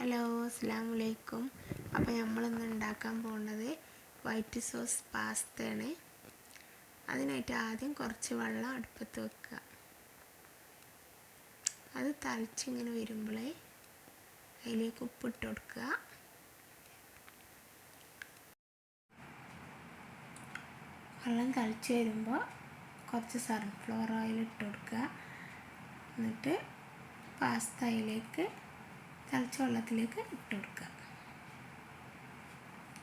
Hello അസ്സാം വലൈക്കും അപ്പോൾ നമ്മളിന്ന് ഉണ്ടാക്കാൻ പോകുന്നത് വൈറ്റ് സോസ് പാസ്തയാണ്. അതിനായിട്ട് ആദ്യം കുറച്ച് വെള്ളം അടുപ്പത്ത് വെക്കുക. അത് തളിച്ചിങ്ങനെ വരുമ്പോഴേ അതിലേക്ക് ഉപ്പിട്ട് കൊടുക്കുക. വെള്ളം തളിച്ച് വരുമ്പോൾ കുറച്ച് സൺഫ്ലവർ ഓയിൽ ഇട്ട് കൊടുക്കുക. എന്നിട്ട് പാസ്ത അതിലേക്ക് തിളച്ച വെള്ളത്തിലേക്ക് ഇട്ട് കൊടുക്കുക.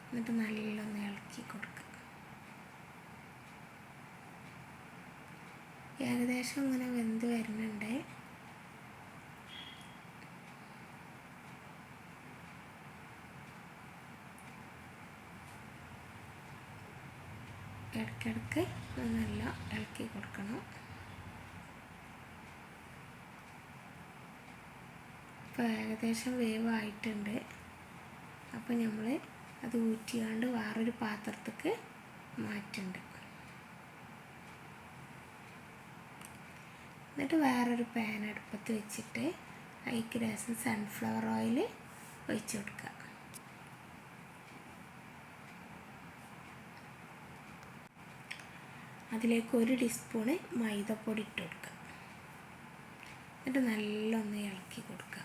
എന്നിട്ട് നല്ലൊന്ന് ഇളക്കി കൊടുക്കുക. ഏകദേശം ഇങ്ങനെ വെന്ത് വരുന്നുണ്ട്. ഇടയ്ക്കിടയ്ക്ക് നല്ല ഇളക്കി കൊടുക്കണം. ഇപ്പോൾ ഏകദേശം വേവായിട്ടുണ്ട്. അപ്പോൾ നമ്മൾ അത് ഊറ്റിയാണ്ട് വേറൊരു പാത്രത്തേക്ക് മാറ്റുന്നുണ്ട് എന്നിട്ട് വേറൊരു പാൻ അടുപ്പത്ത് വെച്ചിട്ട് അതിക്ക് രസം സൺഫ്ലവർ ഓയിൽ ഒഴിച്ച് കൊടുക്കുക അതിലേക്ക് ഒരു ടീസ്പൂണ് മൈദപ്പൊടി ഇട്ട് കൊടുക്കുക എന്നിട്ട് നല്ലൊന്ന് ഇളക്കി കൊടുക്കുക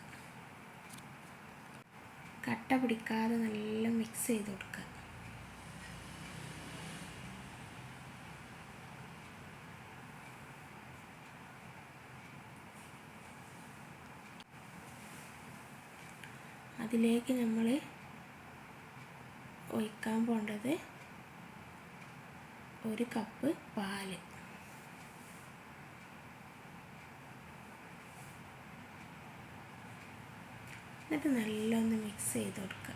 കട്ട പിടിക്കാതെ നല്ല മിക്സ് ചെയ്ത് കൊടുക്കുക. അതിലേക്ക് നമ്മൾ ഒഴിക്കാൻ പോണ്ടത് ഒരു കപ്പ് പാൽ. എന്നിട്ട് നല്ലൊന്ന് മിക്സ് ചെയ്ത് കൊടുക്കുക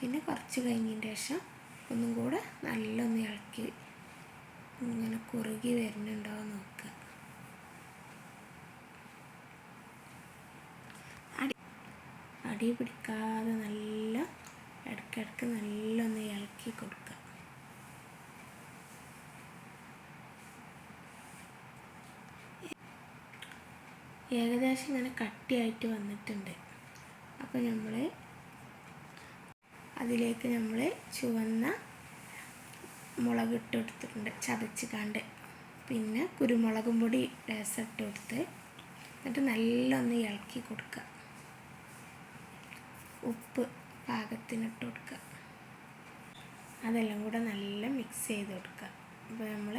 പിന്നെ കുറച്ച് കഴിഞ്ഞതിന് ശേഷം ഒന്നും കൂടെ നല്ലൊന്ന് ഇളക്കി ഇങ്ങനെ കുറുകി വരുന്നുണ്ടോ നോക്കുക അടി അടി പിടിക്കാതെ നല്ല ഇടക്കിടക്ക് നല്ലൊന്ന് ഇളക്കി കൊടുക്കുക. ഏകദേശം ഇങ്ങനെ കട്ടിയായിട്ട് വന്നിട്ടുണ്ട്. അപ്പോൾ നമ്മൾ അതിലേക്ക് നമ്മൾ ചുവന്ന മുളക് ഇട്ട് കൊടുത്തിട്ടുണ്ട്. ചതച്ച് കണ്ട്. പിന്നെ കുരുമുളകും പൊടി ലേസം ഇട്ട് കൊടുത്ത് എന്നിട്ട് നല്ലൊന്ന് ഇളക്കി കൊടുക്കുക. ഉപ്പ് പാകത്തിന് ഇട്ട് കൊടുക്കുക. അതെല്ലാം കൂടെ നല്ല മിക്സ് ചെയ്ത് കൊടുക്കുക. അപ്പോൾ നമ്മൾ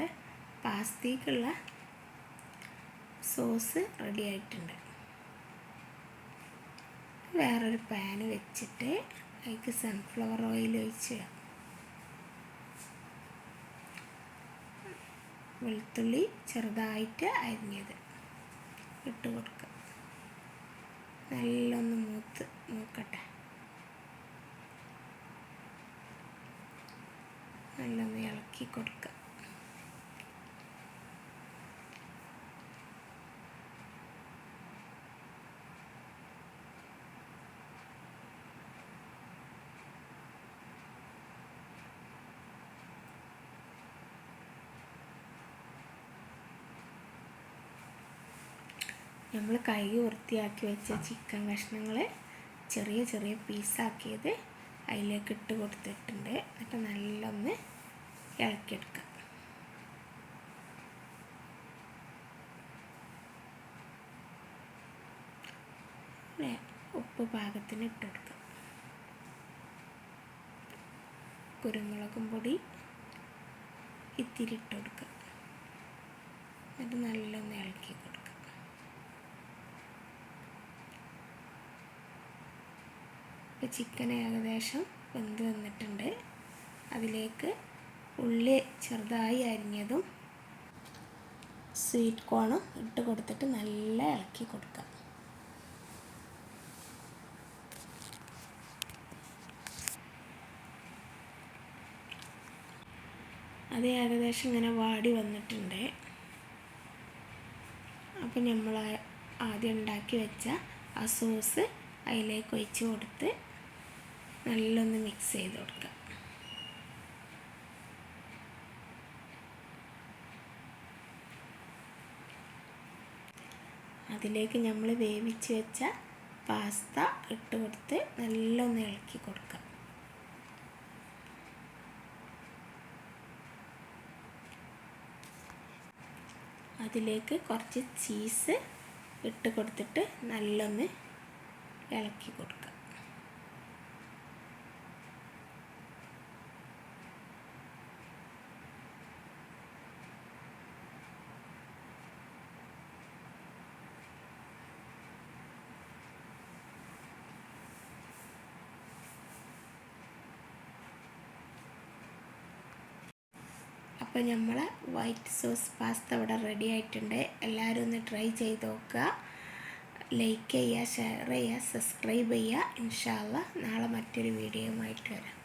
പാസ്തിക്കുള്ള സോസ് റെഡി ആയിട്ടുണ്ട്. വേറൊരു പാന് വെച്ചിട്ട് അതിലേക്ക് സൺഫ്ലവർ ഓയിൽ ഒഴിച്ച് വെളുത്തുള്ളി ചെറുതായിട്ട് അരിഞ്ഞത് ഇട്ട് കൊടുക്കുക നല്ലൊന്ന് മൂത്ത് മൂക്കട്ടെ നല്ലൊന്ന് ഇളക്കി കൊടുക്കുക നമ്മൾ കൈ വൃത്തിയാക്കി വെച്ച ചിക്കൻ കഷ്ണങ്ങൾ ചെറിയ ചെറിയ പീസാക്കിയത് അതിലേക്ക് ഇട്ട് കൊടുത്തിട്ടുണ്ട്. എന്നിട്ട് നല്ലൊന്ന് ഇളക്കിയെടുക്കുക ഉപ്പ് പാകത്തിന് ഇട്ട് കൊടുക്കുക കുരുമുളകും പൊടി ഇത്തിരി ഇട്ട് കൊടുക്കുക എന്നിട്ട് നല്ലൊന്ന് ഇളക്കി അപ്പോൾ ചിക്കൻ ഏകദേശം വെന്ത് വന്നിട്ടുണ്ട്. അതിലേക്ക് ഉള്ളി ചെറുതായി അരിഞ്ഞതും സ്വീറ്റ് കോണും ഇട്ട് കൊടുത്തിട്ട് നല്ല ഇളക്കി കൊടുക്കുക അത് ഏകദേശം ഇങ്ങനെ വാടി വന്നിട്ടുണ്ട്. അപ്പം നമ്മൾ ആദ്യം ഉണ്ടാക്കി വെച്ച ആ സോസ് അതിലേക്ക് ഒഴിച്ച് കൊടുത്ത് നല്ലൊന്ന് മിക്സ് ചെയ്ത് കൊടുക്കുക അതിലേക്ക് നമ്മൾ വേവിച്ച് വെച്ച പാസ്ത ഇട്ട് കൊടുത്ത് നല്ലൊന്ന് ഇളക്കി കൊടുക്കാം. അതിലേക്ക് കുറച്ച് ചീസ് ഇട്ട് കൊടുത്തിട്ട് നല്ലൊന്ന് ഇളക്കി കൊടുക്കുക അപ്പോൾ നമ്മൾ വൈറ്റ് സോസ് പാസ്ത ഇവിടെ റെഡി ആയിട്ടുണ്ട്. എല്ലാവരും ഒന്ന് ട്രൈ ചെയ്ത് നോക്കുക. ലൈക്ക് ചെയ്യുക ഷെയർ ചെയ്യുക സബ്സ്ക്രൈബ് ചെയ്യുക. ഇൻഷാല്ല നാളെ മറ്റൊരു വീഡിയോയുമായിട്ട് വരാം.